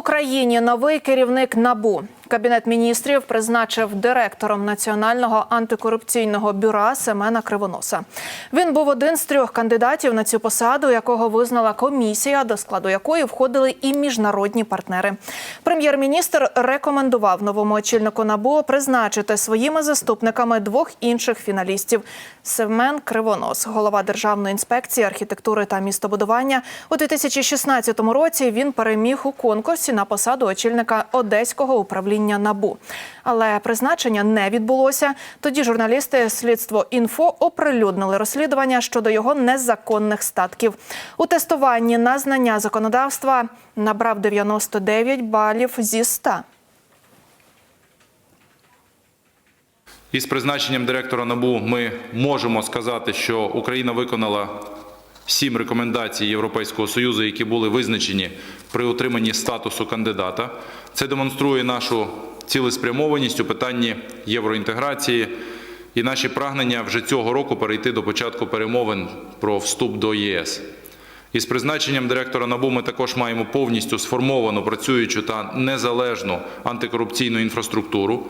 Україні новий керівник набу. Кабінет міністрів призначив директором національного антикорупційного бюра Семена Кривоноса. Він був один з трьох кандидатів на цю посаду, якого визнала комісія, до складу якої входили і міжнародні партнери. Прем'єр-міністр рекомендував новому очільнику набу призначити своїми заступниками двох інших фіналістів. Семен Кривонос, голова Державної інспекції архітектури та містобудування. У 2016 році він переміг у конкурсі на посаду очільника Одеського управління НАБУ. Але призначення не відбулося. Тоді журналісти слідство інфо оприлюднили розслідування щодо його незаконних статків. У тестуванні на знання законодавства набрав 99 балів зі 100. Із призначенням директора НАБУ ми можемо сказати, що Україна виконала сім рекомендацій Європейського союзу, які були визначені при отриманні статусу кандидата. Це демонструє нашу цілеспрямованість у питанні євроінтеграції і наші прагнення вже цього року перейти до початку перемовин про вступ до ЄС. Із призначенням директора НАБУ ми також маємо повністю сформовану, працюючу та незалежну антикорупційну інфраструктуру.